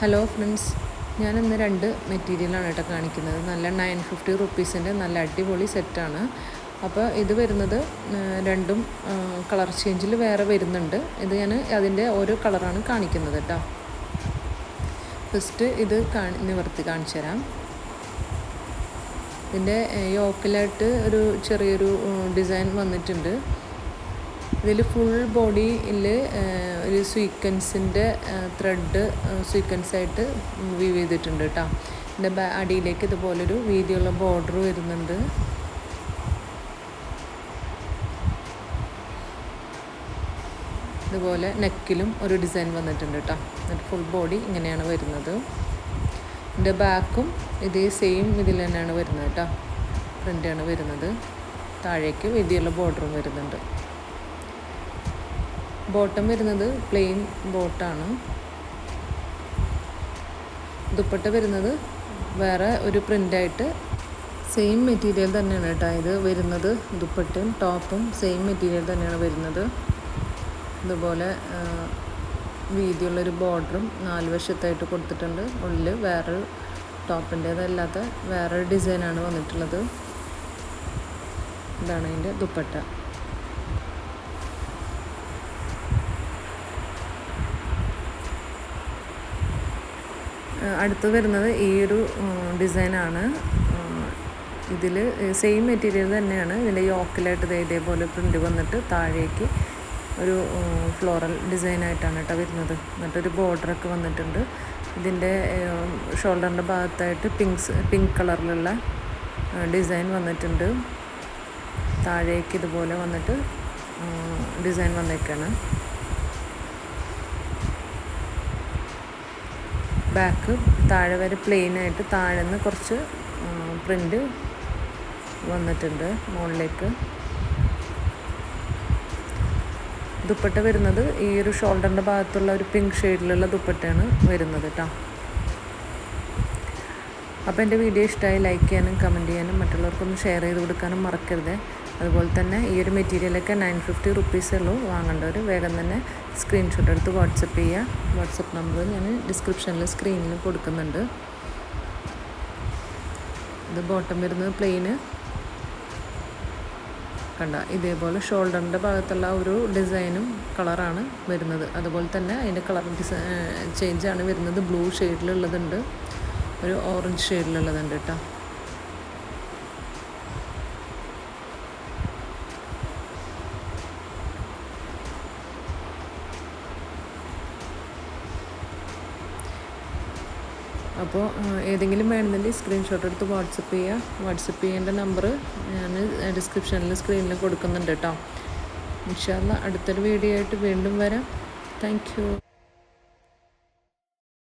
Hello friends ഞാൻ ഇന്ന് രണ്ട് മെറ്റീരിയലാണ് കേട്ടോ കാണിക്കുന്നത്. നല്ല നയൻ ഫിഫ്റ്റി റുപ്പീസിന്റെ നല്ല അടിപൊളി സെറ്റാണ് അപ്പോൾ ഇത് വരുന്നത് രണ്ടും കളർ ചേഞ്ചിൽ വേറെ വരുന്നുണ്ട്. ഇത് ഞാൻ അതിന്റെ ഓരോ കളറാണ് കാണിക്കുന്നത് കേട്ടോ. ഫസ്റ്റ് ഇത് കാണി നിവർത്തി കാണിച്ചു തരാം. ഇതിന്റെ യോക്കിലായിട്ട് ഒരു ചെറിയൊരു ഡിസൈൻ വന്നിട്ടുണ്ട്. ഇതിൽ ഫുൾ ബോഡിയിൽ ഒരു സ്വീക്വൻസിന്റെ ത്രെഡ് സ്വീക്വൻസ് ആയിട്ട് വീവ് ചെയ്തിട്ടുണ്ട് കേട്ടോ ഇതിന്റെ അടിയിലേക്ക് ഇതുപോലൊരു വീതിയുള്ള ബോർഡർ വരുന്നുണ്ട്. ഇതുപോലെ നെക്കിലും ഒരു ഡിസൈൻ വന്നിട്ടുണ്ട് കേട്ടോ എന്നിട്ട് ഫുൾ ബോഡി ഇങ്ങനെയാണ് വരുന്നത്. ഇതിന്റെ ബാക്കും ഇതേ സെയിം ഇതിൽ തന്നെയാണ് വരുന്നത് കേട്ടോ പ്രിന്റാണ് വരുന്നത്. താഴേക്ക് വീതിയുള്ള ബോർഡറും വരുന്നുണ്ട്. ബോട്ടം വരുന്നത് പ്ലെയിൻ ബോട്ടാണ്. ദുപ്പട്ട വരുന്നത് വേറെ ഒരു പ്രിന്റായിട്ട് സെയിം മെറ്റീരിയൽ തന്നെയാണ് കേട്ടോ. ഇത് വരുന്നത് ദുപ്പട്ടയും ടോപ്പും സെയിം മെറ്റീരിയൽ തന്നെയാണ് വരുന്നത്. ഇതുപോലെ വീതിയുള്ളൊരു ബോർഡറും നാല് വശത്തായിട്ട് കൊടുത്തിട്ടുണ്ട്. ഉള്ളിൽ വേറെ ടോപ്പിന്റേതല്ലാത്ത വേറൊരു ഡിസൈനാണ് വന്നിട്ടുള്ളത്. ഇതാണ് അതിന്റെ ദുപ്പട്ട. അടുത്ത് വരുന്നത് ഈ ഒരു ഡിസൈനാണ്. ഇതിൽ സെയിം മെറ്റീരിയൽ തന്നെയാണ്. ഇതിന്റെ യോക്കിലായിട്ട് ഇതേപോലെ പ്രിന്റ് വന്നിട്ട് താഴേക്ക് ഒരു ഫ്ലോറൽ ഡിസൈനായിട്ടാണ് കേട്ടോ വരുന്നത്. എന്നിട്ടൊരു ബോർഡറൊക്കെ വന്നിട്ടുണ്ട്. ഇതിന്റെ ഷോൾഡറിന്റെ ഭാഗത്തായിട്ട് പിങ്ക്സ് പിങ്ക് കളറിലുള്ള ഡിസൈൻ വന്നിട്ടുണ്ട്. താഴേക്ക് ഇതുപോലെ വന്നിട്ട് ഡിസൈൻ വന്നേക്കാണ്. ബാക്ക് താഴെ വരെ പ്ലെയിനായിട്ട് താഴെ നിന്ന് കുറച്ച് പ്രിന്റ് വന്നിട്ടുണ്ട് മുകളിലേക്ക്. ദുപ്പട്ട വരുന്നത് ഈ ഒരു ഷോൾഡറിന്റെ ഭാഗത്തുള്ള ഒരു പിങ്ക് ഷെയ്ഡിലുള്ള ദുപ്പട്ടയാണ് വരുന്നത് കേട്ടോ അപ്പോൾ എന്റെ വീഡിയോ ഇഷ്ടമായി ലൈക്ക് ചെയ്യാനും കമന്റ് ചെയ്യാനും മറ്റുള്ളവർക്കൊന്ന് ഷെയർ ചെയ്ത് കൊടുക്കാനും മറക്കരുത്. അതുപോലെ തന്നെ ഈ ഒരു മെറ്റീരിയലൊക്കെ നയൻ ഫിഫ്റ്റി റുപ്പീസേ ഉള്ളൂ. വാങ്ങേണ്ടവർ വേഗം തന്നെ സ്ക്രീൻഷോട്ട് എടുത്ത് വാട്സപ്പ് ചെയ്യുക വാട്സപ്പ് നമ്പർ ഞാൻ ഡിസ്ക്രിപ്ഷനിൽ സ്ക്രീനിൽ കൊടുക്കുന്നുണ്ട്. ഇത് ബോട്ടം വരുന്നത് പ്ലെയിന് കണ്ട? ഇതേപോലെ ഷോൾഡറിന്റെ ഭാഗത്തുള്ള ഒരു ഡിസൈനും കളറാണ് വരുന്നത്. അതുപോലെ തന്നെ അതിന്റെ കളർ ഡിസൈ ചേഞ്ചാണ് വരുന്നത്. ബ്ലൂ ഷെയ്ഡിലുള്ളതുണ്ട് ഒരു ഓറഞ്ച് ഷെയ്ഡിലുള്ളതുണ്ട് കേട്ടോ അപ്പോൾ ഏതെങ്കിലും വേണമെന്നുണ്ടെങ്കിൽ സ്ക്രീൻഷോട്ട് എടുത്ത് വാട്സപ്പ് ചെയ്യുക. വാട്സപ്പ് ചെയ്യേണ്ട നമ്പർ ഞാൻ ഡിസ്ക്രിപ്ഷനിൽ സ്ക്രീനിൽ കൊടുക്കുന്നുണ്ട് കേട്ടോ. ഇൻഷാല്ല അടുത്തൊരു വീഡിയോ ആയിട്ട് വീണ്ടും വരാം. താങ്ക്